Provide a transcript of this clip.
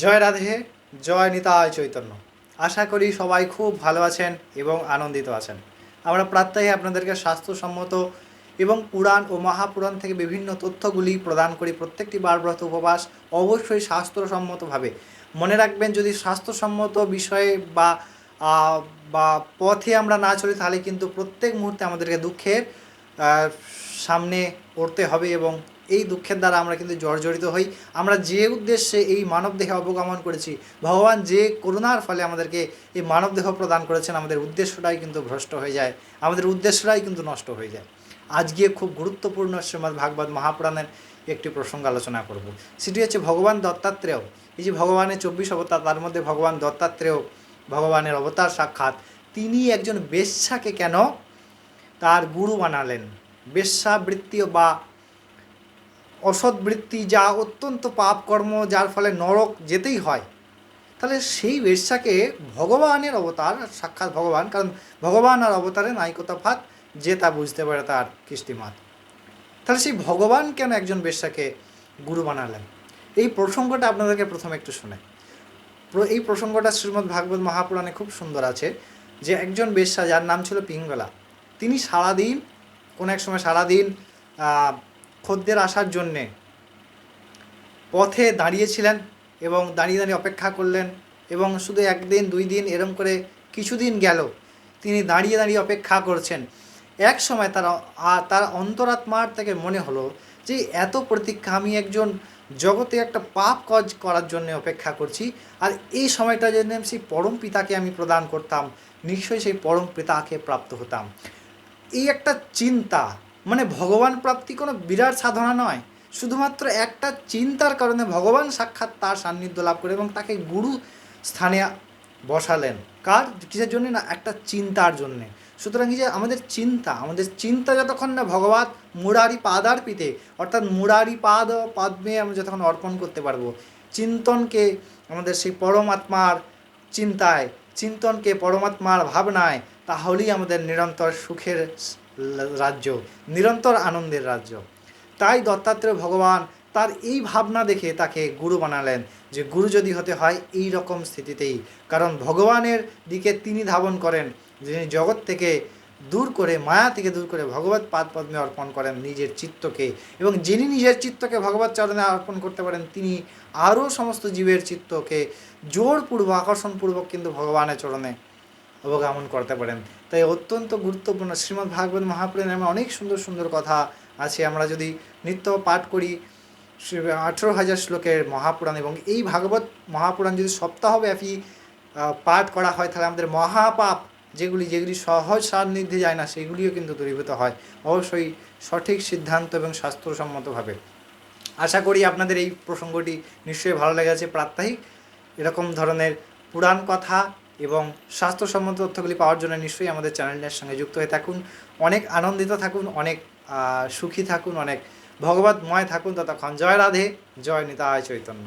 জয় রাধে, জয় নিতায় চৈতন্য। আশা করি সবাই খুব ভালো আছেন এবং আনন্দিত আছেন। আমরা প্রাত্যহে আপনাদেরকে স্বাস্থ্যসম্মত এবং পুরাণ ও মহাপুরাণ থেকে বিভিন্ন তথ্যগুলি প্রদান করি প্রত্যেকটি বারব্রত উপবাস অবশ্যই স্বাস্থ্যসম্মতভাবে। মনে রাখবেন, যদি স্বাস্থ্যসম্মত বিষয়ে বা বা পথে আমরা না চলি, তাহলে কিন্তু প্রত্যেক মুহূর্তে আমাদেরকে দুঃখের সামনে পড়তে হবে এবং এই দুঃখের দ্বারা আমরা কিন্তু জর্জরিত হই। আমরা যে উদ্দেশ্যে এই মানব দেহে অবগমন করেছি, ভগবান যে করুণার ফলে আমাদেরকে এই মানব দেহ প্রদান করেছেন, আমাদের উদ্দেশ্যটাই কিন্তু ভ্রষ্ট হয়ে যায়। আমাদের উদ্দেশ্যটাই কিন্তু নষ্ট হয়ে যায়। আজকে খুব গুরুত্বপূর্ণ শ্রীমদ্ ভাগবত মহাপুরাণের একটি প্রসঙ্গ আলোচনা করব। সেটি হচ্ছে ভগবান দত্তাত্রেয়। এই যে ভগবানের চব্বিশ অবতার, তার মধ্যে ভগবান দত্তাত্রেয় ভগবানের অবতার সাক্ষাৎ। তিনি একজন বেশ্যাকে কেন তার গুরু বানালেন? বেশ্যাবৃত্তীয় বা অসৎবৃত্তি যা অত্যন্ত পাপ কর্ম যার ফলে নরক যেতেই হয়। তাহলে সেই বেশ্যাকে ভগবানের অবতার, সাক্ষাৎ ভগবান, কারণ ভগবান আর অবতারে নাইকতা ফাত যে তা বুঝতে পারে তার কৃষ্টিমাত। তাহলে সেই ভগবান কেন একজন বেশ্যাকে গুরু বানালেন? এই প্রসঙ্গটা আপনাদেরকে প্রথমে একটু শুনে। এই প্রসঙ্গটা শ্রীমদ্ ভাগবত মহাপুরাণে খুব সুন্দর আছে, যে একজন বেশ্যা, যার নাম ছিল পিঙ্গলা, তিনি সারাদিন, কোনো এক সময় সারাদিন খদ্দের আসার জন্যে। পথে দাঁড়িয়েছিলেন এবং দাঁড়িয়ে দাঁড়িয়ে অপেক্ষা করলেন এবং শুধু একদিন, দুই দিন এরম করে কিছুদিন গেল, তিনি দাঁড়িয়ে দাঁড়িয়ে অপেক্ষা করছেন। এক সময় তার তার অন্তরাত্মার থেকে মনে হলো যে এত প্রতীক্ষা, আমি একজন জগতে একটা পাপ কাজ করার জন্য অপেক্ষা করছি আর এই সময়টা যদি সেই পরম পিতাকে আমি প্রদান করতাম, নিশ্চয়ই সেই পরম পিতাকে প্রাপ্ত হতাম। এই একটা চিন্তা মানে ভগবান প্রাপ্তি কোনো বিরাট সাধনা নয়। শুধুমাত্র একটা চিন্তার কারণে ভগবান সাক্ষাৎ তার সান্নিধ্য লাভ করে এবং তাকে গুরু স্থানে বসালেন। কার? কিসের জন্য না একটা চিন্তার জন্যে। সুতরাং এই যে আমাদের চিন্তা আমাদের চিন্তা যতক্ষণ না ভগবান মুরারি পাদার পিতে অর্থাৎ মুরারি পাদ পদ্মে আমরা যতক্ষণ অর্পণ করতে পারব, চিন্তনকে আমাদের সেই পরমাত্মার চিন্তায়, চিন্তনকে পরমাত্মার ভাবনায়, তাহলেই আমাদের নিরন্তর সুখের রাজ্য, নিরন্তর আনন্দের রাজ্য। তাই দত্তাত্রেয় ভগবান তার এই ভাবনা দেখে তাকে গুরু বানালেন যে গুরু যদি হতে হয় এই রকম স্থিতিতেই। কারণ ভগবানের দিকে তিনি ধাবন করেন, যিনি জগৎ থেকে দূর করে, মায়া থেকে দূর করে ভগবত পাদ পদ্মে অর্পণ করেন নিজের চিত্তকে। এবং যিনি নিজের চিত্তকে ভগবত চরণে অর্পণ করতে পারেন, তিনি আরও সমস্ত জীবের চিত্তকে জোরপূর্বক, আকর্ষণপূর্বক কিন্তু ভগবানের চরণে অবগমন করতে পারেন। তাই অত্যন্ত গুরুত্বপূর্ণ শ্রীমদ্ ভাগবত মহাপুরাণে এমন অনেক সুন্দর সুন্দর কথা আছে। আমরা যদি নিত্য পাঠ করি আঠেরো হাজার শ্লোকের মহাপুরাণ এবং এই ভাগবত মহাপুরাণ যদি সপ্তাহব্যাপী পাঠ করা হয়, তাহলে আমাদের মহাপাপ যেগুলি যেগুলি সহজ সান্নিধ্যে যায় না, সেগুলিও কিন্তু দূরীভূত হয়। অবশ্যই সঠিক সিদ্ধান্ত এবং শাস্ত্রসম্মতভাবে। আশা করি আপনাদের এই প্রসঙ্গটি নিশ্চয়ই ভালো লেগেছে। প্রাত্যহিক এরকম ধরনের পুরাণ কথা এবং স্বাস্থ্য সম্বন্ধ তথ্যগুলি পাওয়ার জন্য নিশ্চয়ই আমাদের চ্যানেলের সঙ্গে যুক্ত হয়ে থাকুন। অনেক আনন্দিত থাকুন, অনেক সুখী থাকুন, অনেক ভগবতময় থাকুন। ততক্ষণ জয় রাধে, জয় নিতায় চৈতন্য।